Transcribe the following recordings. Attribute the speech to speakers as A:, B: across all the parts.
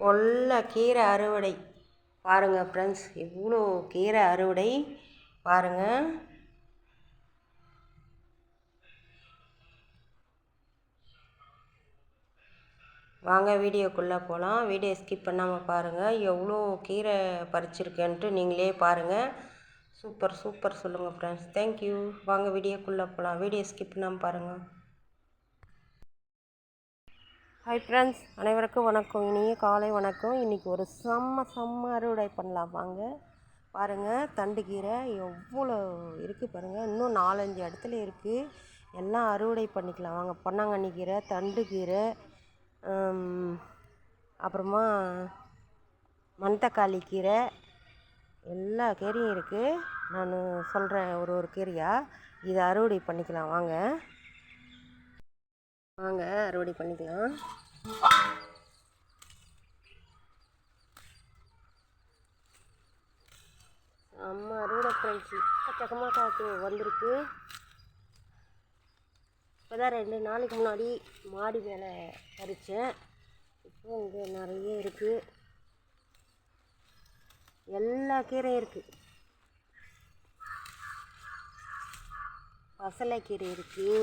A: கொல்ல கீரை அறுவடை. பாருங்கள் ஃப்ரெண்ட்ஸ் இவ்வளோ கீரை அறுவடை. பாருங்கள் வாங்க வீடியோக்குள்ளே போகலாம் வீடியோ ஸ்கிப் பண்ணாமல் பாருங்கள் எவ்வளோ கீரை பறிச்சிருக்கேன்ட்டு நீங்களே பாருங்கள் சூப்பர் சூப்பர் சொல்லுங்கள் ஃப்ரெண்ட்ஸ் தேங்க்யூ வாங்க வீடியோக்குள்ளே போகலாம் வீடியோ ஸ்கிப் பண்ணாமல் பாருங்கள் ஹாய் ஃப்ரெண்ட்ஸ் அனைவருக்கும் வணக்கம். இனிய காலை வணக்கம். இன்றைக்கி ஒரு செம்ம செம்ம அறுவடை பண்ணலாம். வாங்க. பாருங்கள் தண்டு கீரை எவ்வளோ இருக்குது பாருங்கள் இன்னும் நாலஞ்சு இடத்துல இருக்குது எல்லாம் அறுவடை பண்ணிக்கலாம். வாங்க பொன்னாங்கண்ணி கீரை தண்டு கீரை அப்புறமா மணத்தக்காளி கீரை எல்லா கீரையும் இருக்குது நான் சொல்கிறேன் ஒரு ஒரு கீரையாக இதை அறுவடை பண்ணிக்கலாம். வாங்க. வாங்க அறுவடை பண்ணிக்கலாம். அம்மா அறுவடை ஃப்ரெண்ட்ஸ் எக்கச்சக்கமாக காக்கு வந்திருக்கு. இப்போ தான் ரெண்டு நாளைக்கு முன்னாடி மாடி மேலே பறித்தேன் இப்போ இங்கே நிறைய இருக்குது எல்லா கீரையும் இருக்குது பசலைக்கீரை இருக்குது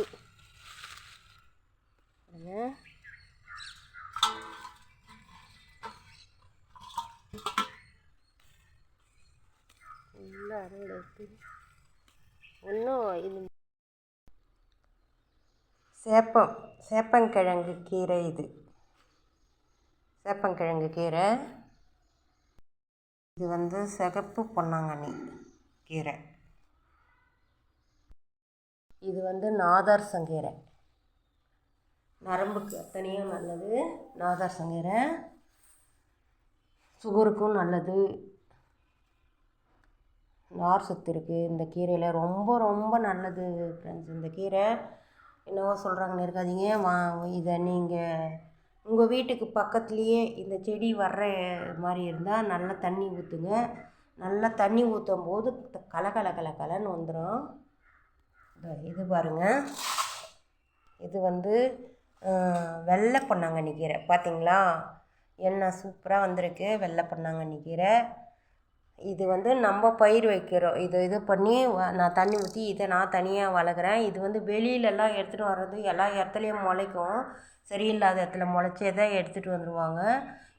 A: பாருங்க. நல்லா அறுவடை ஒன்றும் இது சேப்பம் சேப்பங்கிழங்கு கீரை இது. சேப்பங்கிழங்கு கீரை. இது வந்து சிகப்பு பொன்னாங்கண்ணி கீரை. இது வந்து நாதார் சங்கீரை. நரம்புக்கு அத்தனையும் நல்லது. நாதார்சங்கீரை சுகருக்கும் நல்லது. நார் சத்து இருக்குது இந்த கீரையில் ரொம்ப ரொம்ப நல்லது ஃப்ரெண்ட்ஸ் இந்த கீரை என்னவோ சொல்கிறாங்கன்னு இருக்காதீங்க. வா இதை நீங்கள் உங்கள் வீட்டுக்கு பக்கத்துலேயே இந்த செடி வர்ற மாதிரி இருந்தால் நல்லா தண்ணி ஊற்றுங்க நல்லா தண்ணி ஊற்றும் போது கல கல கல கலன்னு வந்துடும் இது பாருங்கள் இது வந்து வெள்ளை பொன்னாங்கண்ணி கீரை. பார்த்தீங்களா என்ன சூப்பராக வந்திருக்கு. வெள்ளை பொன்னாங்கண்ணி கீரை. இது வந்து நம்ம பயிர் வைக்கிறோம். இது இது பண்ணி நான் தண்ணி ஊற்றி இதை நான் தனியாக வளர்க்குறேன். இது வந்து வெளியிலலாம் எடுத்துகிட்டு வர்றது எல்லா இடத்துலையும் முளைக்கும். சரியில்லாத இடத்துல முளைச்சே தான் எடுத்துகிட்டு வந்துடுவாங்க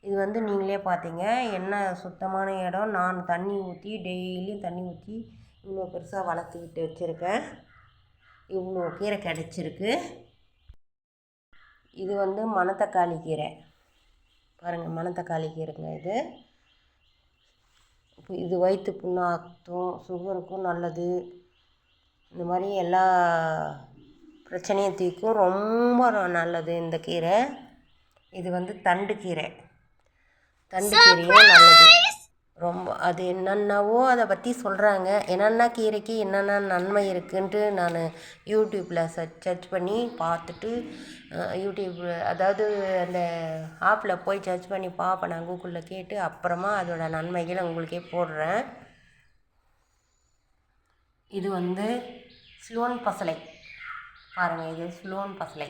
A: இது வந்து நீங்களே பார்த்தீங்க என்ன சுத்தமான இடம்? நான் தண்ணி ஊற்றி டெய்லியும் தண்ணி ஊற்றி இவ்வளோ பெருசாக வளர்த்துக்கிட்டு வச்சுருக்கேன். இவ்வளோ கீரை கிடச்சிருக்கு. இது வந்து மணத்தக்காளி கீரை. பாருங்கள் மணத்தக்காளி கீரைங்க இது. இது வயிற்று புண்ணாக்கும் சுகருக்கும் நல்லது. இந்த மாதிரி எல்லா பிரச்சனையும் தீர்க்கும். ரொம்ப நல்லது இந்த கீரை. இது வந்து தண்டு கீரை. தண்டு கீரையும் நல்லது. ரொம்ப அது என்னென்னவோ அதை பற்றி சொல்கிறாங்க என்னென்ன கீரைக்கு என்னென்ன நன்மை இருக்குன்ட்டு நான் யூடியூப்பில் சர்ச் சர்ச் பண்ணி பார்த்துட்டு யூடியூப்பில் அதாவது அந்த ஆப்பில் போய் சர்ச் பண்ணி பார்ப்பேன். நான் கூகுளில் கேட்டு அப்புறமா அதோடய நன்மைகளை உங்களுக்கே போடுறேன். இது வந்து ஸ்லோன் பசலை. பாருங்கள் இது ஸ்லோன் பசலை.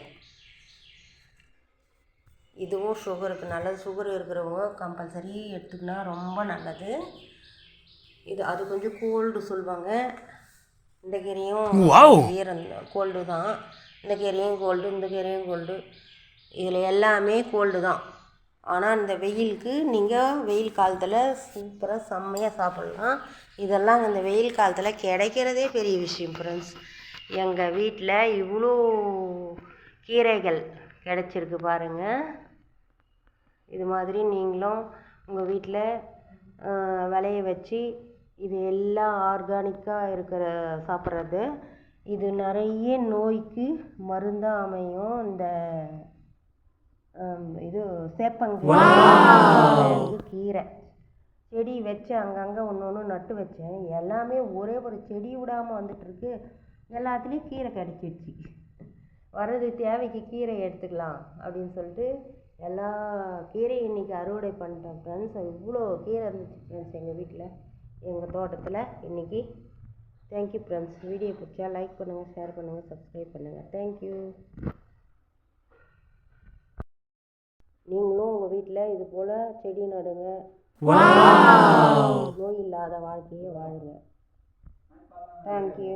A: இதுவும் சுகருக்கு நல்லது சுகர் இருக்கிறவங்க கம்பல்சரி எடுத்துக்கினா ரொம்ப நல்லது. இது அது கொஞ்சம் கோல்டு சொல்லுவாங்க. இந்த கீரையும் ஈரம் கோல்டு தான். இந்த கீரையும் கோல்டு இந்த கீரையும் கோல்டு இதில் எல்லாமே கோல்டு தான். ஆனால் இந்த வெயிலுக்கு நீங்கள் வெயில் காலத்தில் சூப்பராக செம்மையாக சாப்பிட்லாம். இதெல்லாம் இந்த வெயில் காலத்தில் கிடைக்கிறதே பெரிய விஷயம் ஃப்ரெண்ட்ஸ் எங்கள் வீட்டில் இவ்வளோ கீரைகள் கிடச்சிருக்கு பாருங்கள் இது மாதிரி நீங்களும் உங்கள் வீட்டில் விளைய வச்சு இது எல்லாம் ஆர்கானிக்காக இருக்கிற சாப்பிட்றது. இது நிறைய நோய்க்கு மருந்தாக அமையும். இந்த இது சேப்பங்கிழங்கு கீரை. செடி வச்சு அங்கங்கே ஒன்று ஒன்று நட்டு வச்சேன். எல்லாமே ஒரே ஒரு செடி விடாமல் வந்துட்டுருக்கு. எல்லாத்துலேயும் கீரை கிடச்சிடுச்சு வர்றது தேவைக்கு கீரை எடுத்துக்கலாம் அப்படின்னு சொல்லிட்டு எல்லா கீரையும் இன்றைக்கி அறுவடை பண்ணிட்டேன் ஃப்ரெண்ட்ஸ் இவ்வளோ கீரை இருந்துச்சு ஃப்ரெண்ட்ஸ் எங்கள் வீட்டில் எங்கள் தோட்டத்தில். இன்றைக்கி தேங்க்யூ ஃப்ரெண்ட்ஸ் வீடியோ பிடிச்சா லைக் பண்ணுங்கள் ஷேர் பண்ணுங்கள் சப்ஸ்கிரைப் பண்ணுங்கள் தேங்க்யூ நீங்களும் உங்கள் வீட்டில் இது போல் செடி நடுங்க. நோய் இல்லாத வாழ்க்கையை வாழுங்க. தேங்க்யூ